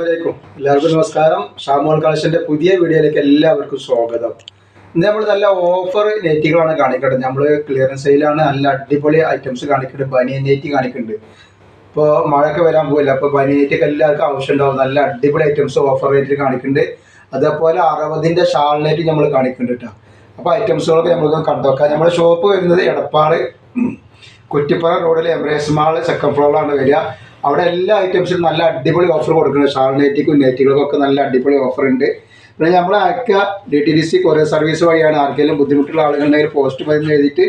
അസ്സലാമലൈക്കും. എല്ലാവർക്കും നമസ്കാരം. ഷാമോൾ കളക്ഷന്റെ പുതിയ വീഡിയോയിലേക്ക് എല്ലാവർക്കും സ്വാഗതം. ഇന്ന് നമ്മൾ നല്ല ഓഫർ നെറ്റുകളാണ് കാണിക്കേണ്ടത്. നമ്മൾ ക്ലിയറൻസ് സെയിലാണ് നല്ല അടിപൊളി ഐറ്റംസ് കാണിക്കുന്നുണ്ട് ബനിയൻ നെറ്റ് കാണിക്കുന്നുണ്ട് ഇപ്പോൾ മഴയൊക്കെ വരാൻ പോകില്ല അപ്പോൾ ബനിയൻ നെറ്റൊക്കെ എല്ലാവർക്കും ആവശ്യമുണ്ടാവും നല്ല അടിപൊളി ഐറ്റംസ് ഓഫർ റേറ്റിൽ കാണിക്കുന്നുണ്ട് അതേപോലെ അറുപതിന്റെ ഷാൾ നെറ്റ് നമ്മൾ കാണിക്കുന്നുണ്ട് കേട്ടോ അപ്പോൾ ഐറ്റംസുകളൊക്കെ നമ്മൾ കണ്ടുവെക്കാം നമ്മുടെ ഷോപ്പ് വരുന്നത് എടപ്പാട് കുറ്റിപ്പുറ റോഡിൽ എംബ്രേസ് മാൾ സെക്കൻഡ് ഫ്ലോറിലാണ് വരിക. അവിടെ എല്ലാ ഐറ്റംസിനും നല്ല അടിപൊളി ഓഫർ കൊടുക്കുന്നുണ്ട്. ഷാൾ നെറ്റിക്കും നെറ്റുകൾക്കൊക്കെ നല്ല അടിപൊളി ഓഫർ ഉണ്ട്. പിന്നെ നമ്മൾ അയക്കുക D T D C courier service വഴിയാണ് ആർക്കെങ്കിലും ബുദ്ധിമുട്ടുള്ള ആളുകളുണ്ടെങ്കിൽ പോസ്റ്റ് മരുന്ന് എഴുതിയിട്ട്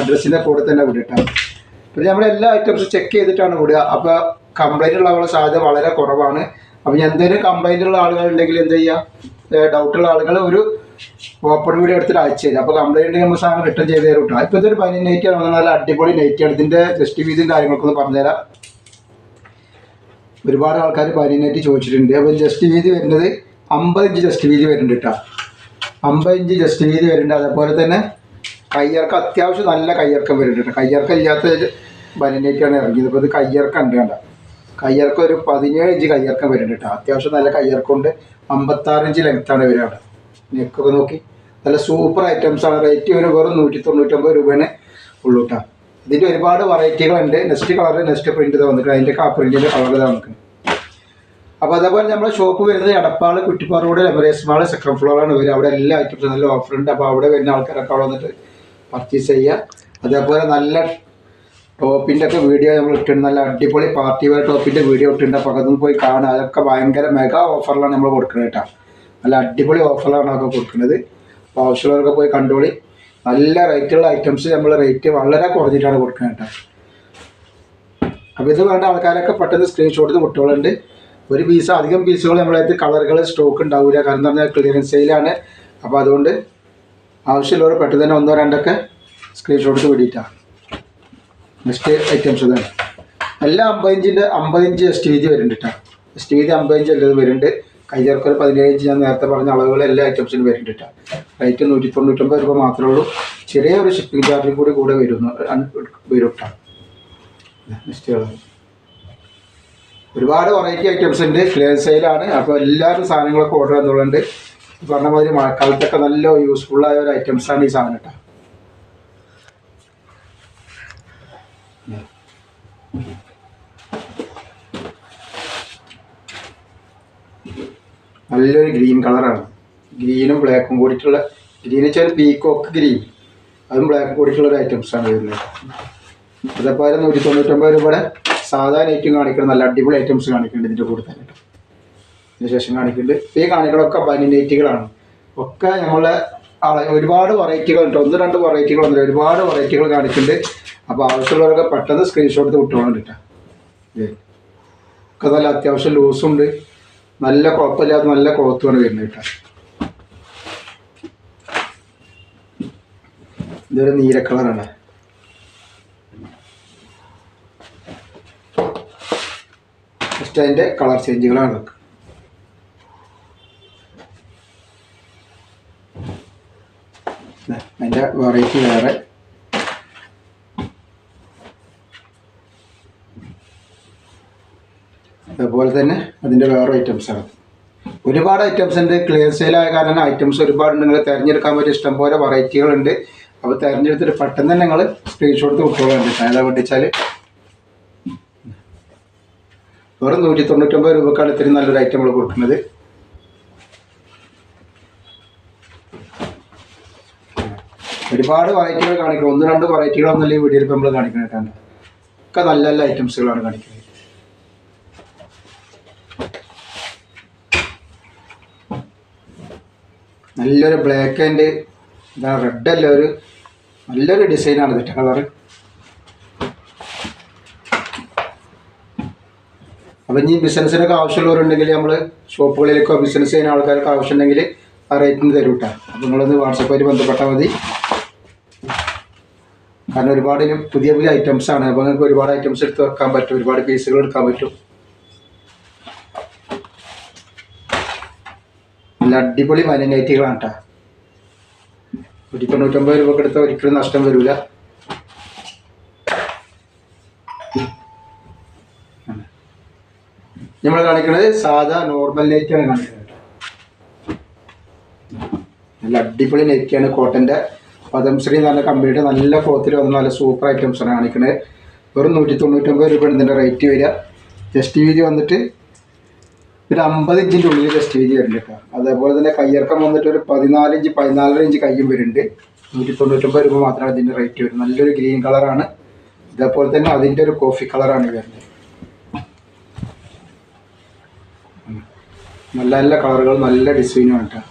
അഡ്രസ്സിന്റെ കൂടെ തന്നെ വിടട്ടാണ് പിന്നെ നമ്മൾ എല്ലാ ഐറ്റംസും ചെക്ക് ചെയ്തിട്ടാണ് വിടുക. അപ്പോൾ കംപ്ലൈന്റ് ഉള്ള സാധ്യത വളരെ കുറവാണ്. അപ്പോൾ എന്തെങ്കിലും കംപ്ലൈന്റ് ഉള്ള ആളുകളുണ്ടെങ്കിൽ എന്ത് ചെയ്യുക ഡൗട്ടുള്ള ആളുകൾ ഒരു ഓപ്പൺ വീഡിയോ എടുത്തിട്ട് അയച്ചു തരും. അപ്പോൾ കംപ്ലൈന്റ് നമ്മൾ സാധനം റിട്ടേൺ ചെയ്ത് തരും കേട്ടോ. ഇപ്പോൾ ഇതൊരു പനി നൈറ്റ് ആണ്. നല്ല അടിപൊളി നൈറ്റ് ആണ്. ഇതിന്റെ ജസ്റ്റ് വീതിയും കാര്യങ്ങളൊക്കെ ഒന്ന് പറഞ്ഞുതരാം. ഒരുപാട് ആൾക്കാർ പനിനേറ്റ് ചോദിച്ചിട്ടുണ്ട്. അപ്പോൾ ജസ്റ്റ് വീതി വരുന്നത് അമ്പത് ഇഞ്ച് ജസ്റ്റ് വീതി വരുന്നുണ്ട് കേട്ടോ അമ്പത് ഇഞ്ച് ജസ്റ്റ് വീതി വരുന്നുണ്ട്. അതേപോലെ തന്നെ കയ്യിറക്കം അത്യാവശ്യം നല്ല കയ്യിറക്കം വരുന്നുണ്ട് കയ്യിറക്കം ഇല്ലാത്ത ബനിനേറ്റാണ് ഇറങ്ങിയത്. അപ്പോൾ ഇത് കയ്യിറക്കം ഉണ്ട് കണ്ട. കയ്യിറക്കം ഒരു പതിനേഴ് ഇഞ്ച് കയ്യിറക്കം വരുന്നുണ്ട് കേട്ടോ അത്യാവശ്യം നല്ല കയ്യിറക്കം ഉണ്ട്. അമ്പത്താറ് ഇഞ്ച് ലെങ്ത്താണ് അവിടെ നെക്കൊക്കെ നോക്കി. നല്ല സൂപ്പർ ഐറ്റംസ് ആണ്. റേറ്റ് വരും വെറും നൂറ്റി തൊണ്ണൂറ്റൊമ്പത് രൂപയാണ് ഉള്ളൂ കേട്ടോ ഇതിന്റെ ഒരുപാട് വെറൈറ്റികളുണ്ട്. നെക്സ്റ്റ് കളർ നെക്സ്റ്റ് പ്രിന്റ് വന്നിട്ട് അതിന്റെ ആ പ്രിന്റിന്റെ കളർ വന്നിട്ടുണ്ട് അപ്പോൾ അതേപോലെ നമ്മുടെ ഷോപ്പ് വരുന്നത് എടപ്പാൾ കുറ്റിപ്പാറ റോഡ് എമറേസ് മാൾ സെക്കൻഡ് ഫ്ലോറാണ് വരിക അവിടെ എല്ലാ ഐറ്റംസും നല്ല ഓഫർ ഉണ്ട്. അപ്പോൾ അവിടെ വരുന്ന ആൾക്കാരൊക്കെ അവിടെ വന്നിട്ട് പർച്ചേസ് ചെയ്യുക അതേപോലെ നല്ല ടോപ്പിന്റെ ഒക്കെ വീഡിയോ നമ്മൾ ഇട്ടിട്ടുണ്ട്. നല്ല അടിപൊളി പാർട്ടി വെയർ ടോപ്പിന്റെ വീഡിയോ ഇട്ടിട്ടുണ്ട്. അപ്പോൾ അതൊന്നും പോയി കാണുക അതൊക്കെ ഭയങ്കര മെഗാ ഓഫറിലാണ് നമ്മൾ കൊടുക്കുന്നത് കേട്ടോ. നല്ല അടിപൊളി ഓഫറിലാണ് അതൊക്കെ കൊടുക്കുന്നത് അപ്പോൾ ആവശ്യമുള്ളവരൊക്കെ പോയി കണ്ടോളി. നല്ല റേറ്റുള്ള ഐറ്റംസ് നമ്മൾ റേറ്റ് വളരെ കുറഞ്ഞിട്ടാണ് കൊടുക്കുന്നത് കേട്ടോ. അപ്പോൾ ഇത് വേണ്ട ആൾക്കാരൊക്കെ പെട്ടെന്ന് സ്ക്രീൻഷോട്ട് വിട്ടോളുണ്ട്. ഒരു പീസ് അധികം പീസുകൾ നമ്മളത് കളറുകൾ സ്റ്റോക്ക് ഉണ്ടാവില്ല കാരണം എന്താ പറഞ്ഞാൽ ക്ലിയറൻസ് സെയിലാണ് അപ്പോൾ അതുകൊണ്ട് ആവശ്യമുള്ളവർ പെട്ടെന്ന് തന്നെ ഒന്നോ രണ്ടൊക്കെ സ്ക്രീൻഷോട്ട് വേണ്ടിയിട്ടാണ് നെക്സ്റ്റ് ഐറ്റംസ് ഇതാണ്. എല്ലാം അമ്പതിഞ്ചിന്റെ അമ്പതിഞ്ച് എസ് എസ്റ്റ് വീതി വരുന്നുണ്ട് കേട്ടോ. എസ്റ്റ് വീതി അമ്പതിഞ്ച് എല്ലാം വരുന്നുണ്ട്. കയ്യിറക്കം ഒരു പതിനേഴ് ഇഞ്ച് ഞാൻ നേരത്തെ പറഞ്ഞ അളവുകൾ എല്ലാ ഐറ്റംസിനും വരുന്നുണ്ട് കേട്ടോ. റേറ്റ് നൂറ്റി തൊണ്ണൂറ്റൊമ്പത് രൂപ മാത്രമേ ഉള്ളൂ. ചെറിയൊരു ഷിപ്പിംഗ് ചാർജും കൂടി കൂടെ വരുന്നു. വരും ഒരുപാട് വെറൈറ്റി ഐറ്റംസ് ഉണ്ട്. ക്ലിയർ സെയിലാണ് അപ്പോൾ എല്ലാവരും സാധനങ്ങളൊക്കെ ഓർഡർ ചെയ്യുന്നുണ്ട് ഈ പറഞ്ഞ മാതിരി മഴക്കാലത്തൊക്കെ നല്ല യൂസ്ഫുൾ ആയ ഒരു ഐറ്റംസ് ആണ് ഈ സാധനം കേട്ടോ നല്ലൊരു ഗ്രീൻ കളറാണ് ഗ്രീനും ബ്ലാക്കും കൂടിയിട്ടുള്ള ഗ്രീൻ വെച്ചാൽ പീക്കോക്ക് ഗ്രീൻ. അതും ബ്ലാക്ക് കൂടിയിട്ടുള്ള ഒരു ഐറ്റംസ് ആണ് വരുന്നത്. അതേപോലെ നൂറ്റി തൊണ്ണൂറ്റൊമ്പത് രൂപയുടെ സാധാരണ ഐറ്റം കാണിക്കുന്നത് നല്ല അടിപൊളി ഐറ്റംസ് കാണിക്കുന്നുണ്ട് ഇതിന്റെ കൂടെ തന്നെ അതിനുശേഷം ശേഷം കാണിക്കുന്നുണ്ട്. ഈ കാണികളൊക്കെ ബനിനേറ്റുകളാണ്. ഒക്കെ നമ്മളെ ഒരുപാട് വെറൈറ്റികൾ ഉണ്ട് ഒന്ന് രണ്ട് വെറൈറ്റികൾ ഉണ്ട് ഒരുപാട് വെറൈറ്റികൾ കാണിക്കുന്നുണ്ട്. അപ്പോൾ ആവശ്യമുള്ളവരൊക്കെ പെട്ടെന്ന് സ്ക്രീൻഷോട്ട് വിട്ടോളം കേട്ടോ. ഒക്കെ നല്ല അത്യാവശ്യം ലൂസും ഉണ്ട്. നല്ല കുഴപ്പമില്ലാത്ത നല്ല ക്ലോത്തുമാണ് വരുന്നത് കേട്ടോ. ഇതൊരു നീല കളറാണ്. ഫസ്റ്റ് അതിന്റെ കളർ ചേഞ്ചുകളാണ് ദേ, അതിന്റെ വെറൈറ്റി വേറെ. അതുപോലെ തന്നെ അതിന്റെ വേറെ ഐറ്റംസ് ആണ്. ഒരുപാട് ഐറ്റംസ് ഉണ്ട്. ക്ലിയർ സെയിലായ കാരണം ഐറ്റംസ് ഒരുപാടുണ്ട്. നിങ്ങൾ തിരഞ്ഞെടുക്കാൻ പറ്റിയ ഇഷ്ടംപോലെ വെറൈറ്റികളുണ്ട് അപ്പോൾ തിരഞ്ഞെടുത്തിട്ട് പെട്ടെന്ന് തന്നെ നിങ്ങൾ സ്ക്രീൻഷോട്ട് വിട്ടോളുണ്ട് ഏതാ വേണ്ടിച്ചാൽ വെറും നൂറ്റി തൊണ്ണൂറ്റൊമ്പത് രൂപക്കാണ് ഇത്രയും നല്ലൊരു ഐറ്റം നമ്മൾ കൊടുക്കുന്നത്. ഒരുപാട് വെറൈറ്റികൾ കാണിക്കണം. ഒന്ന് രണ്ട് വെറൈറ്റികളൊന്നല്ല ഈ വീഡിയോയിൽ നമ്മൾ കാണിക്കുന്നതാണ് ഒക്കെ നല്ല നല്ല ഐറ്റംസുകളാണ് കാണിക്കുന്നത്. നല്ലൊരു ബ്ലാക്ക് ആൻഡ് എന്താ റെഡ് അല്ല ഒരു നല്ലൊരു ഡിസൈനാണ് ഇതിന്റെ കളറ് അപ്പം ഇനി ബിസിനസ്സിനൊക്കെ ആവശ്യമുള്ളവരുണ്ടെങ്കിൽ നമ്മൾ ഷോപ്പുകളിലേക്കോ ബിസിനസ് ചെയ്യുന്ന ആൾക്കാർക്ക് ആവശ്യമുണ്ടെങ്കിൽ ആ റേറ്റിന് തരും കേട്ടോ അപ്പം നിങ്ങളൊന്ന് വാട്സപ്പായിട്ട് ബന്ധപ്പെട്ടാൽ മതി. കാരണം ഒരുപാട് പുതിയ പുതിയ ഐറ്റംസ് ആണ്. അപ്പോൾ നിങ്ങൾക്ക് ഒരുപാട് ഐറ്റംസ് എടുത്ത് വെക്കാൻ പറ്റും. ഒരുപാട് പീസുകൾ എടുക്കാൻ പറ്റും. നല്ല അടിപൊളി മലിനേറ്റുകളാണ് കേട്ടോ നൂറ്റി തൊണ്ണൂറ്റൊമ്പത് രൂപ എടുത്താൽ ഒരിക്കലും നഷ്ടം വരില്ല നമ്മൾ കാണിക്കുന്നത് സാധാ നോർമൽ നെറ്റാണ് കാണിക്കുന്നത് നല്ല അടിപൊളി നെറ്റാണ് കോട്ടന്റെ പദംശ്രീ എന്ന് പറഞ്ഞ കമ്പനിയുടെ നല്ല ക്ലോത്തിൽ വന്ന നല്ല സൂപ്പർ ഐറ്റംസ് ആണ് കാണിക്കുന്നത് വെറും നൂറ്റി തൊണ്ണൂറ്റൊമ്പത് രൂപയാണ് ഇതിന്റെ റേറ്റ് വരിക. ജസ്റ്റ് വീതി വന്നിട്ട് ഒരു അമ്പത് ഇഞ്ചിന്റെ ഉള്ളിൽ ജസ്റ്റ് വീതി വരുന്നുണ്ട് കേട്ടോ അതേപോലെ തന്നെ കയ്യിറക്കം വന്നിട്ട് ഒരു പതിനാല് ഇഞ്ച് പതിനാലര ഇഞ്ച് കയ്യും വരുന്നുണ്ട്. നൂറ്റി തൊണ്ണൂറ്റൊമ്പത് രൂപ മാത്രമാണ് ഇതിന്റെ റേറ്റ് വരുന്നത്. നല്ലൊരു ഗ്രീൻ കളറാണ് ഇതേപോലെ തന്നെ അതിന്റെ ഒരു കോഫി കളറാണ് വരുന്നത്. നല്ല നല്ല കളറുകൾ നല്ല ഡിസൈനും കേട്ടോ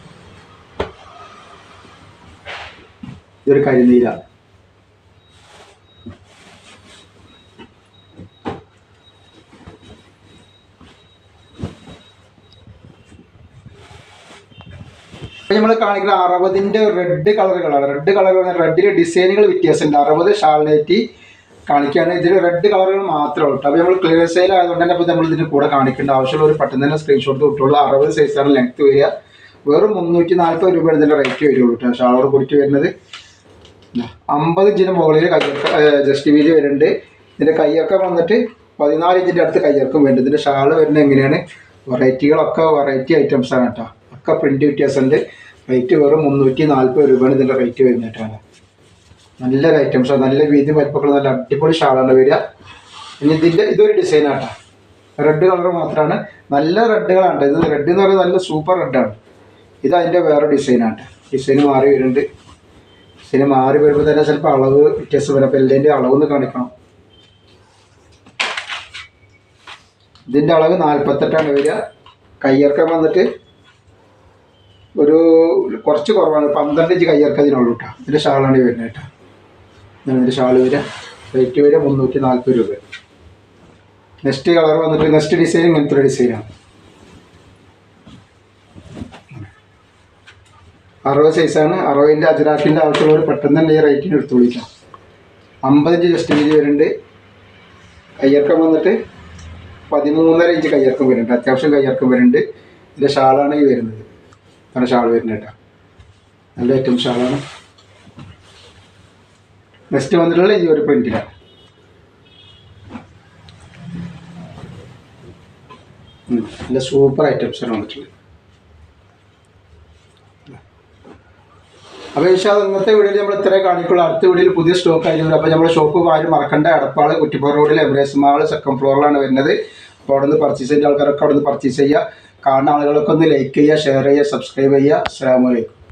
ഇതൊരു കരിനീല നമ്മൾ കാണിക്കുന്ന അറുപതിന്റെ റെഡ് കളറുകളാണ് റെഡ് കളറുകൾ റെഡിലെ ഡിസൈനുകൾ വ്യത്യാസമുണ്ട്. അറുപത് ഷാൾനേറ്റി കാണിക്കുകയാണ് ഇതിൽ റെഡ് കളറുകൾ മാത്രമേ ഉള്ളൂ. അപ്പോൾ നമ്മൾ ക്ലിയർ സെയിൽ ആയതുകൊണ്ട് തന്നെ നമ്മൾ ഇതിന് കൂടെ കാണിക്കേണ്ട ആവശ്യമുള്ള ഒരു പെട്ടെന്ന് തന്നെ സ്ക്രീൻഷോട്ട് കിട്ടുള്ളൂ അറുപത് സൈസാണ് ലെങ്ത് വരിക. വെറും മുന്നൂറ്റി നാൽപ്പത് രൂപ ഇതിന്റെ റേറ്റ് വരുള്ളൂ കേട്ടോ. ഷാളോട് കൂടിയിട്ട് വരുന്നത്. അമ്പത് ഇഞ്ചിന് മുകളിൽ കയ്യൊക്കെ ജസ്റ്റ് വീതി വരുന്നുണ്ട്. ഇതിന്റെ കൈയൊക്കെ വന്നിട്ട് പതിനാല് ഇഞ്ചിന്റെ അടുത്ത് കയ്യൊക്കെ വരുന്നുണ്ട് ഇതിന്റെ ഷാൾ വരുന്നത് എങ്ങനെയാണ്? വെറൈറ്റികളൊക്കെ വെറൈറ്റി ഐറ്റംസ് ആണ് കേട്ടോ. ഒക്കെ പ്രിന്റ് വ്യത്യാസമുണ്ട്. റേറ്റ് വെറും മുന്നൂറ്റി നാൽപ്പത് രൂപയാണ് ഇതിന്റെ റേറ്റ് വരുന്നിട്ടാണ് നല്ല ഐറ്റംസ് നല്ല വീതി വലിപ്പമൊക്കെ നല്ല അടിപൊളി ഷാളാണ് വരിക. ഇനി ഇതിന്റെ ഇതൊരു ഡിസൈൻ ആട്ടോ റെഡ് കളർ മാത്രമാണ് നല്ല റെഡുകളാണ് ഇത് റെഡ് എന്ന് പറയുന്നത് നല്ല സൂപ്പർ റെഡാണ് ഇത് അതിന്റെ വേറെ ഡിസൈനാണ് ഡിസൈൻ മാറി വരുന്നുണ്ട്. ഡിസൈൻ മാറി വരുമ്പോൾ തന്നെ ചിലപ്പോൾ അളവ് വ്യത്യാസം വരും. അപ്പോൾ എല്ലിന്റെ അളവൊന്ന് കാണിക്കണം. ഇതിന്റെ അളവ് നാൽപ്പത്തെട്ടാണ് വരിക. കയ്യിറക്കം വന്നിട്ട് ഒരു കുറച്ച് കുറവാണ്. പന്ത്രണ്ട് ഇഞ്ച് കയ്യിറക്കതിനുള്ളൂ കേട്ടോ ഇതിന്റെ ഷാളാണ് വരുന്നത് കേട്ടോ ഇതാണ് ഇതിന്റെ ഷാൾ വരെ റേറ്റ് വരെ മുന്നൂറ്റി നാൽപ്പത് രൂപ. നെക്സ്റ്റ് കളർ വന്നിട്ട് നെക്സ്റ്റ് ഡിസൈൻ ഇങ്ങനത്തെ ഒരു ഡിസൈനാണ് അറുപത് സൈസാണ് അറുപതിന്റെ അജറാക്കിന്റെ ആവശ്യമുള്ളവർ പെട്ടെന്ന് തന്നെ ഈ റേറ്റിന് എടുത്തു വിളിക്കാം. അമ്പതിഞ്ച് ജസ്റ്റ് വീതി വരുന്നുണ്ട്. കയ്യിറക്കം വന്നിട്ട് പതിമൂന്നര ഇഞ്ച് കയ്യിറക്കം വരുന്നുണ്ട്. അത്യാവശ്യം കയ്യിറക്കം വരുന്നുണ്ട്. ഇതിന്റെ ഷാളാണ് ഈ വരുന്നത്. ഇതാണ് ഷാൾ വരുന്നത് കേട്ടോ. നല്ല ഏറ്റവും ഷാളാണ്. നെക്സ്റ്റ് വന്നിട്ടുള്ള ഈ ഒരു പ്രിന്റിലാണ് നല്ല സൂപ്പർ ഐറ്റംസാണ് വന്നിട്ടുള്ളത് അപ്പോൾ ഈശാ ഇന്നത്തെ വീഡിയോയിൽ നമ്മൾ ഇത്രേ കാണിക്കുള്ളൂ. അടുത്ത വീഡിയോയിൽ പുതിയ സ്റ്റോക്ക് ആയിരുന്നു അപ്പോൾ നമ്മുടെ ഷോപ്പ് ആരും മറക്കണ്ട. അടപ്പാൾ കുറ്റിപ്പുറ റോഡിൽ എവറേസ് മാൾ സെക്കൻഡ് ഫ്ലോറിലാണ് വരുന്നത്. അപ്പോൾ അവിടെ നിന്ന് പർച്ചേസ് ചെയ്യുന്ന ആൾക്കാരൊക്കെ അവിടെ നിന്ന് പർച്ചേസ് ചെയ്യുക. കാണുന്ന ആളുകളൊക്കെ ഒന്ന് ലൈക്ക് ചെയ്യുക ഷെയർ ചെയ്യുക സബ്സ്ക്രൈബ് ചെയ്യുക. അസ്സാം വലൈക്കും